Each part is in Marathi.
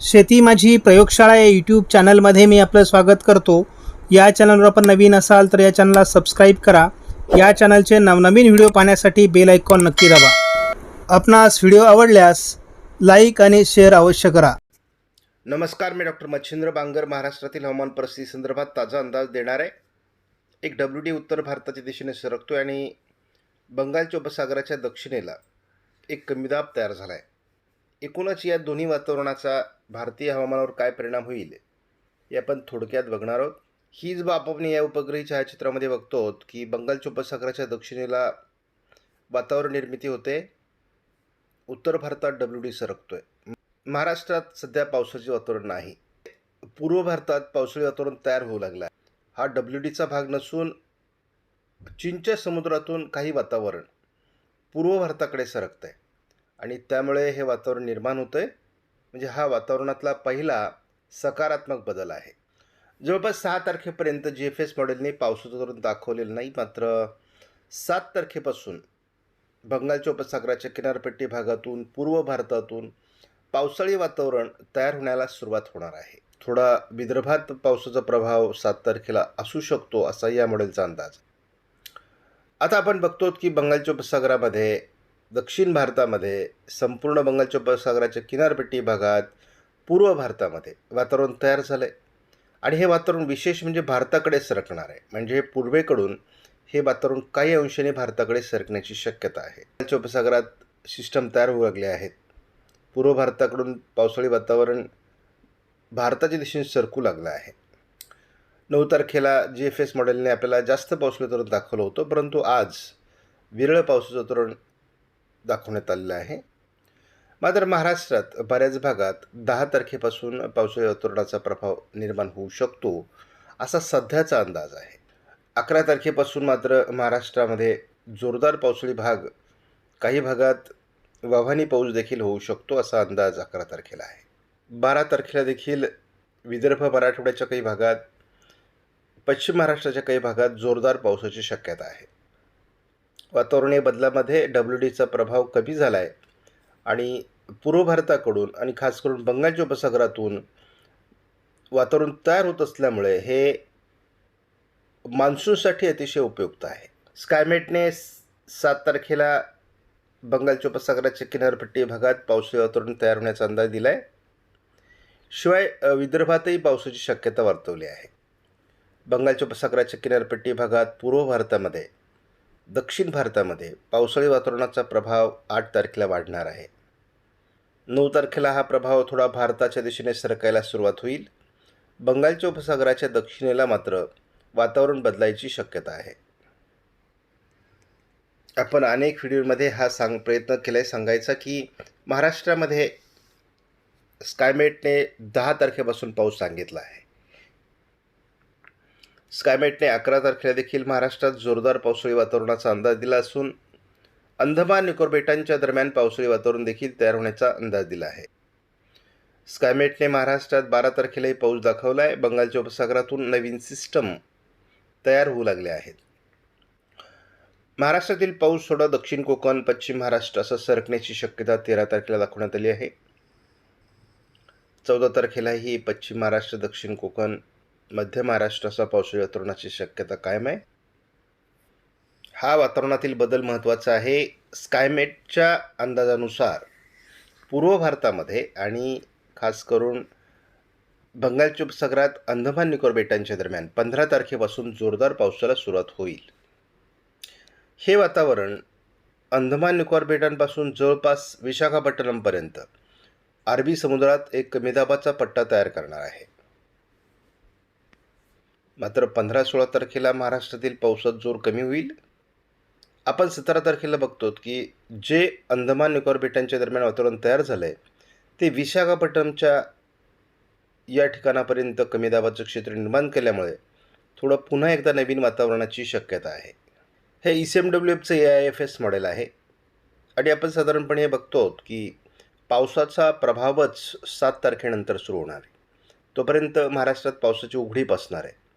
शेती माझी प्रयोगशाळा या यूट्यूब चॅनलमध्ये मी आपलं स्वागत करतो. या चॅनलवर आपण नवीन असाल तर या चॅनलला सबस्क्राईब करा. या चॅनलचे नवनवीन व्हिडिओ पाहण्यासाठी बेल आयकॉन नक्की दाबा. आपणास व्हिडिओ आवडल्यास लाईक आणि शेअर अवश्य करा. नमस्कार मी डॉक्टर मच्छिंद्र बांगर महाराष्ट्रातील हवामान परिस्थिती संदर्भात ताजा अंदाज देणार आहे. एक डब्ल्यू डी उत्तर भारताच्या दिशेने सरकतो आहे आणि बंगालच्या उपसागराच्या दक्षिणेला एक कमी दाब तयार झाला आहे एकूणच या दोन्ही वातावरणाचा भारतीय हवामानावर काय परिणाम होईल हे आपण थोडक्यात बघणार आहोत. हीच बाब आपण या उपग्रही छायाचित्रामध्ये बघतो आहोत की बंगालच्या उपसागराच्या दक्षिणेला वातावरण निर्मिती होते. उत्तर भारतात डब्ल्यू डी सरकतो आहे महाराष्ट्रात सध्या पावसाचे वातावरण नाही. पूर्व भारतात पावसाळी वातावरण तयार होऊ लागला आहे. हा डब्ल्यू डीचा भाग नसून चीनच्या समुद्रातून काही वातावरण पूर्व भारताकडे सरकतं आहे आणि त्यामुळे हे वातावरण निर्माण होतं आहे म्हणजे हा वातावरणातला पहिला सकारात्मक बदल आहे. जवळपास सहा तारखेपर्यंत जी एफ एस मॉडेलने पावसाचं धोरण दाखवलेलं नाही मात्र सात तारखेपासून बंगालच्या उपसागराच्या किनारपट्टी भागातून पूर्व भारतातून पावसाळी वातावरण तयार होण्याला सुरुवात होणार आहे. थोडा विदर्भात पावसाचा प्रभाव सात तारखेला असू शकतो असा या मॉडेलचा अंदाज. आता आपण बघतो की बंगालच्या उपसागरामध्ये दक्षिण भारतामध्ये संपूर्ण बंगालच्या उपसागराच्या किनारपट्टी भागात पूर्व भारतामध्ये वातावरण तयार झालं आहे आणि हे वातावरण विशेष म्हणजे भारताकडे सरकणार आहे. म्हणजे पूर्वेकडून हे वातावरण काही अंशाने भारताकडे सरकण्याची शक्यता आहे. बंगालच्या उपसागरात सिस्टम तयार होऊ लागले आहेत. पूर्व भारताकडून पावसाळी वातावरण भारताच्या दिशेने सरकू लागलं आहे. नऊ तारखेला जी एफ एस मॉडेलने आपल्याला जास्त पावसाळी वातावरण दाखवलं होतं परंतु आज विरळ पावसाचं वातावरण दाखवण्यात आलेलं आहे. मात्र महाराष्ट्रात बऱ्याच भागात दहा तारखेपासून पावसाळी वातावरणाचा प्रभाव निर्माण होऊ शकतो असा सध्याचा अंदाज आहे. अकरा तारखेपासून मात्र महाराष्ट्रामध्ये जोरदार पावसाळी भाग काही भागात वाव्हाणी पाऊस देखील होऊ शकतो असा अंदाज अकरा तारखेला आहे. बारा तारखेला देखील विदर्भ मराठवाड्याच्या काही भागात पश्चिम महाराष्ट्राच्या काही भागात जोरदार पावसाची शक्यता आहे. वातावरणीय बदलामध्ये डब्ल्यू डीचा प्रभाव कमी झाला आहे आणि पूर्व भारताकडून आणि खास करून बंगालच्या उपसागरातून वातावरण तयार होत असल्यामुळे हे मान्सूनसाठी अतिशय उपयुक्त आहे. स्कायमेटने सात तारखेला बंगालच्या उपसागराच्या किनारपट्टी भागात पावसाळी वातावरण तयार होण्याचा अंदाज दिला आहे शिवाय विदर्भातही पावसाची शक्यता वर्तवली आहे. बंगालच्या उपसागराच्या किनारपट्टी भागात पूर्व भारतामध्ये दक्षिण भारतामध्ये पावसाळी वातावरणाचा प्रभाव आठ तारखेला वाढणार आहे. नऊ तारखेला हा प्रभाव थोडा भारताच्या दिशेने सरकायला सुरुवात होईल. बंगालच्या उपसागराच्या दक्षिणेला मात्र वातावरण बदलायची शक्यता आहे. आपण अनेक व्हिडिओमध्ये हा सांग प्रयत्न केला आहे सांगायचा की महाराष्ट्रामध्ये स्कायमेटने दहा तारखेपासून पाऊस सांगितला आहे. स्कायमेटने अकरा तारखेला देखील महाराष्ट्रात जोरदार पावसाळी वातावरणाचा अंदाज दिला असून अंदमान निकोर बेटांच्या दरम्यान पावसाळी वातावरण देखील तयार होण्याचा अंदाज दिला आहे. स्कायमेटने महाराष्ट्रात बारा तारखेलाही पाऊस दाखवला आहे बंगालच्या उपसागरातून नवीन सिस्टम तयार होऊ लागले आहेत. महाराष्ट्रातील पाऊस थोडा दक्षिण कोकण पश्चिम महाराष्ट्र असं सरकण्याची शक्यता तेरा तारखेला दाखवण्यात आली आहे. चौदा तारखेलाही पश्चिम महाराष्ट्र दक्षिण कोकण मध्य महाराष्ट्राचा पावसाळी वातावरणाची शक्यता कायम आहे. हा वातावरणातील बदल महत्त्वाचा आहे. स्कायमेटच्या अंदाजानुसार पूर्व भारतामध्ये आणि खास करून बंगालच्या उपसागरात अंदमान निकोबार बेटांच्या दरम्यान पंधरा तारखेपासून जोरदार पावसाला सुरुवात होईल. हे वातावरण अंदमान निकोबार बेटांपासून जवळपास विशाखापट्टणमपर्यंत अरबी समुद्रात एक कमी दाबाचा पट्टा तयार करणार आहे. मात्र पंधरा सोळा तारखेला महाराष्ट्रातील पावसात जोर कमी होईल. आपण सतरा तारखेला बघतो की जे अंदमान निकोबार बेटांच्या दरम्यान वातावरण तयार झालं आहे ते विशाखापट्टणमच्या या ठिकाणापर्यंत कमी दाबाचं क्षेत्र निर्माण केल्यामुळे थोडं पुन्हा एकदा नवीन वातावरणाची शक्यता आहे. हे E C M W एफचं A I F S model आहे. आणि आपण साधारणपणे हे बघतो आहोत की पावसाचा प्रभावच सात तारखेनंतर सुरू होणार आहे. तोपर्यंत महाराष्ट्रात पावसाची उघडीप असणार आहे.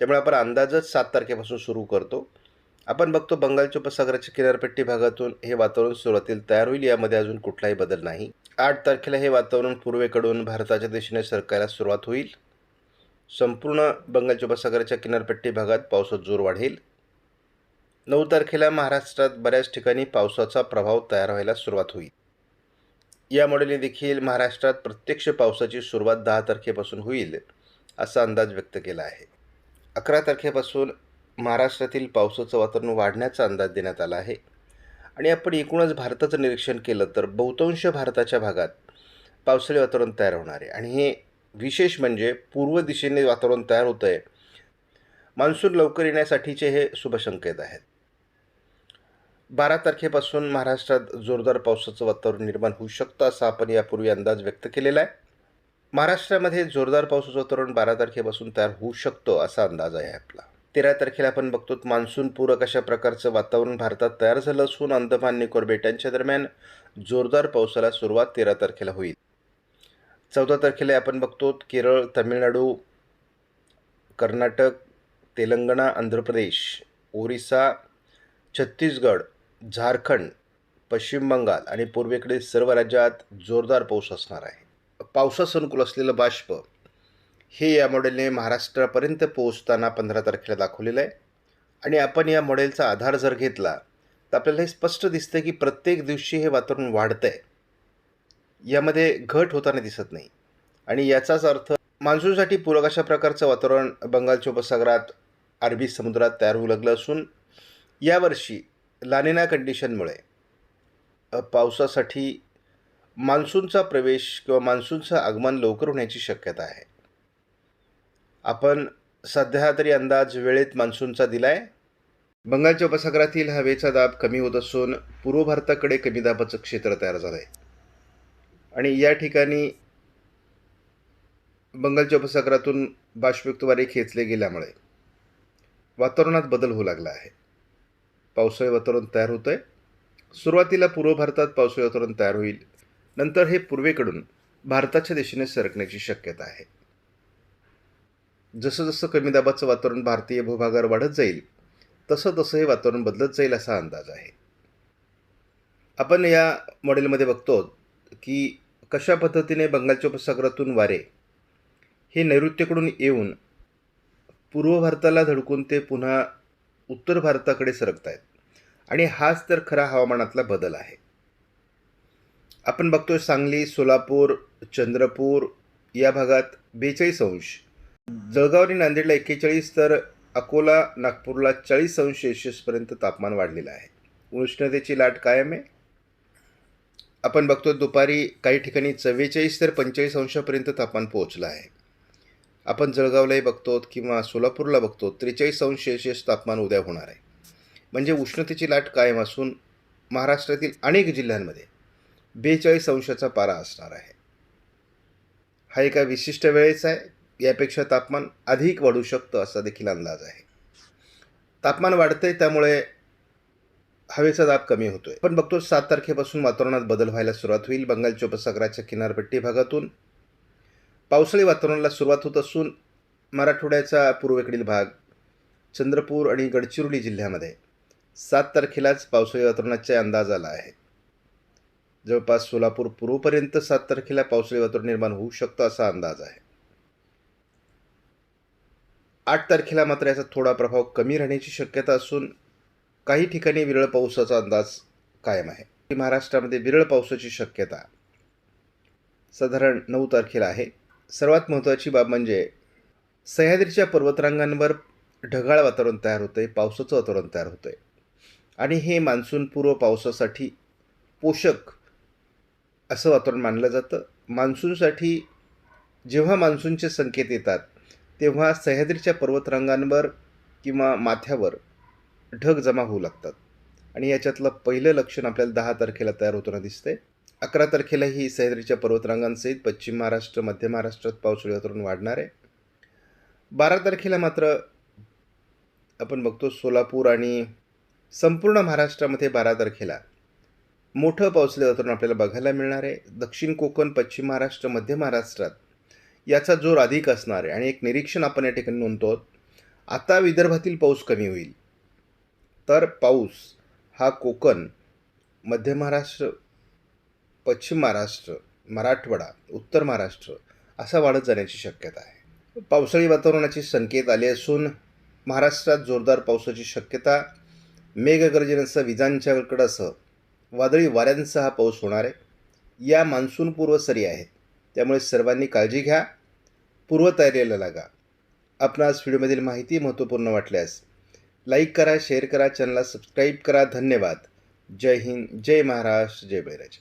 त्यामुळे आपण अंदाजच सात तारखेपासून सुरू करतो. आपण बघतो बंगालच्या उपसागराच्या किनारपट्टी भागातून हे वातावरण सुरुवातीला तयार होईल. यामध्ये अजून कुठलाही बदल नाही. आठ तारखेला हे वातावरण पूर्वेकडून भारताच्या दिशेने सरकायला सुरुवात होईल. संपूर्ण बंगालच्या उपसागराच्या किनारपट्टी भागात पावसात जोर वाढेल. नऊ तारखेला महाराष्ट्रात बऱ्याच ठिकाणी पावसाचा प्रभाव तयार व्हायला सुरुवात होईल. या मॉडेलने देखील महाराष्ट्रात प्रत्यक्ष पावसाची सुरुवात दहा तारखेपासून होईल असा अंदाज व्यक्त केला आहे. अकरा तारखेपासून महाराष्ट्रातील पावसाचं वातावरण वाढण्याचा अंदाज देण्यात आला आहे. आणि आपण एकूणच भारताचं निरीक्षण केलं तर बहुतांश भारताच्या भागात पावसाळी वातावरण तयार होणार आहे. आणि हे विशेष म्हणजे पूर्व दिशेने वातावरण तयार होतं आहे मान्सून लवकर येण्यासाठीचे हे शुभसंकेत आहेत. बारा तारखेपासून महाराष्ट्रात जोरदार पावसाचं वातावरण निर्माण होऊ शकतं असा आपण यापूर्वी अंदाज व्यक्त केलेला आहे. महाराष्ट्रामध्ये जोरदार पावसाचं तरुण बारा तारखेपासून तयार होऊ शकतो असा अंदाज आहे आपला. तेरा तारखेला आपण बघतो मान्सून पूरक अशा प्रकारचं वातावरण भारतात तयार झालं असून अंदमान निकोर बेटांच्या दरम्यान जोरदार पावसाला सुरुवात तेरा तारखेला होईल. चौदा तारखेला आपण बघतो केरळ तामिळनाडू कर्नाटक तेलंगणा आंध्र प्रदेश ओरिसा छत्तीसगड झारखंड पश्चिम बंगाल आणि पूर्वेकडील सर्व राज्यात जोरदार पाऊस असणार आहे. पावसास अनुकूल असलेलं बाष्प हे या मॉडेलने महाराष्ट्रापर्यंत पोहोचताना पंधरा तारखेला दाखवलेलं आहे. आणि आपण या मॉडेलचा आधार जर घेतला तर आपल्याला हे स्पष्ट दिसतं की प्रत्येक दिवशी हे वातावरण वाढतं आहे यामध्ये घट होताना दिसत नाही. आणि याचाच अर्थ मान्सूनसाठी पूरक अशा प्रकारचं वातावरण बंगालच्या उपसागरात अरबी समुद्रात तयार होऊ लागलं असून यावर्षी लानिना कंडिशनमुळे पावसासाठी मान्सूनचा प्रवेश किंवा मान्सूनचं आगमन लवकर होण्याची शक्यता आहे. आपण सध्या तरी अंदाज वेळेत मान्सूनचा दिला आहे बंगालच्या उपसागरातील हवेचा दाब कमी होत असून पूर्व भारताकडे कमी दाबाचं क्षेत्र तयार झालं आहे आणि या ठिकाणी बंगालच्या उपसागरातून बाष्पयुक्त वारे खेचले गेल्यामुळे वातावरणात बदल होऊ लागला आहे. पावसाळी वातावरण तयार होतं आहे सुरुवातीला पूर्व भारतात पावसाळी वातावरण तयार होईल. नंतर हे पूर्वेकडून भारताच्या दिशेने सरकण्याची शक्यता आहे. जसं जसं कमी दाबाचं वातावरण भारतीय भूभागावर वाढत जाईल तसं तसं हे वातावरण बदलत जाईल असा अंदाज आहे. आपण या मॉडेलमध्ये बघतो की कशा पद्धतीने बंगालच्या उपसागरातून वारे हे नैऋत्यकडून येऊन पूर्व भारताला धडकून ते पुन्हा उत्तर भारताकडे सरकत आहेत आणि हाच तर खरा हवामानातला बदल आहे. आपण बघतो सांगली सोलापूर चंद्रपूर या भागात बेचाळीस अंश. जळगाव आणि नांदेडला एक्केचाळीस तर अकोला नागपूरला चाळीस अंश सेल्शियसपर्यंत तापमान वाढलेलं आहे. उष्णतेची लाट कायम आहे. आपण बघतो दुपारी काही ठिकाणी चव्वेचाळीस तर पंचेचाळीस अंशापर्यंत तापमान पोहोचलं आहे. आपण जळगावलाही बघतो किंवा सोलापूरला बघतो त्रेचाळीस अंश सेल्शियस तापमान उद्या होणार आहे. म्हणजे उष्णतेची लाट कायम असून महाराष्ट्रातील अनेक जिल्ह्यांमध्ये बेचाळीस अंशाचा पारा असणार आहे. हा एका विशिष्ट वेळेचा आहे. यापेक्षा तापमान अधिक वाढू शकतं असा देखील अंदाज आहे. तापमान वाढतंय त्यामुळे हवेचा दाब कमी होतोय. पण बघतो सात तारखेपासून वातावरणात बदल व्हायला सुरुवात होईल. बंगालच्या उपसागराच्या किनारपट्टी भागातून पावसाळी वातावरणाला सुरुवात होत असून मराठवाड्याचा पूर्वेकडील भाग चंद्रपूर आणि गडचिरोली जिल्ह्यामध्ये सात तारखेलाच पावसाळी वातावरणाचा अंदाज आला आहे. जवळपास सोलापूर पूर्वपर्यंत सात तारखेला पावसाळी वातावरण निर्माण होऊ शकतं असा अंदाज आहे. आठ तारखेला मात्र याचा थोडा प्रभाव कमी राहण्याची शक्यता असून काही ठिकाणी विरळ पावसाचा अंदाज कायम आहे. महाराष्ट्रामध्ये विरळ पावसाची शक्यता साधारण नऊ तारखेला आहे. सर्वात महत्त्वाची बाब म्हणजे सह्याद्रीच्या पर्वतरांगांवर ढगाळ वातावरण तयार होतं आहे पावसाचं वातावरण तयार होतं आहे आणि हे मान्सूनपूर्व पावसासाठी पोषक असं वातावरण मानलं जातं. मान्सूनसाठी जेव्हा मान्सूनचे संकेत येतात तेव्हा सह्याद्रीच्या पर्वतरांगांवर किंवा माथ्यावर ढग जमा होऊ लागतात. आणि याच्यातलं पहिलं लक्षण आपल्याला दहा तारखेला तयार होताना दिसतंय. अकरा तारखेलाही सह्याद्रीच्या पर्वतरांगांसहित पश्चिम महाराष्ट्र मध्य महाराष्ट्रात पावसाळी वातावरण वाढणार आहे. बारा तारखेला मात्र आपण बघतो सोलापूर आणि संपूर्ण महाराष्ट्रामध्ये बारा तारखेला मोठं पावसाळी वातावरण आपल्याला बघायला मिळणार आहे. दक्षिण कोकण पश्चिम महाराष्ट्र मध्य महाराष्ट्रात याचा जोर अधिक असणार आहे. आणि एक निरीक्षण आपण या ठिकाणी नोंदतो आता विदर्भातील पाऊस कमी होईल. तर पाऊस हा कोकण मध्य महाराष्ट्र पश्चिम महाराष्ट्र मराठवाडा उत्तर महाराष्ट्र असा वाढत जाण्याची शक्यता आहे. पावसाळी वातावरणाचे संकेत आले असून महाराष्ट्रात जोरदार पावसाची शक्यता मेघगर्जनेसह विजांच्या कडकडासह वादळी वाऱ्यांचा हा पाऊस होणार आहे. या मान्सूनपूर्व सरी आहेत. त्यामुळे सर्वांनी काळजी घ्या. पूर्वतयारीला लागा. आपणास व्हिडिओमधील माहिती महत्त्वपूर्ण वाटल्यास लाईक करा शेअर करा चॅनलला सबस्क्राईब करा. धन्यवाद. जय हिंद जय महाराष्ट्र जय बैराज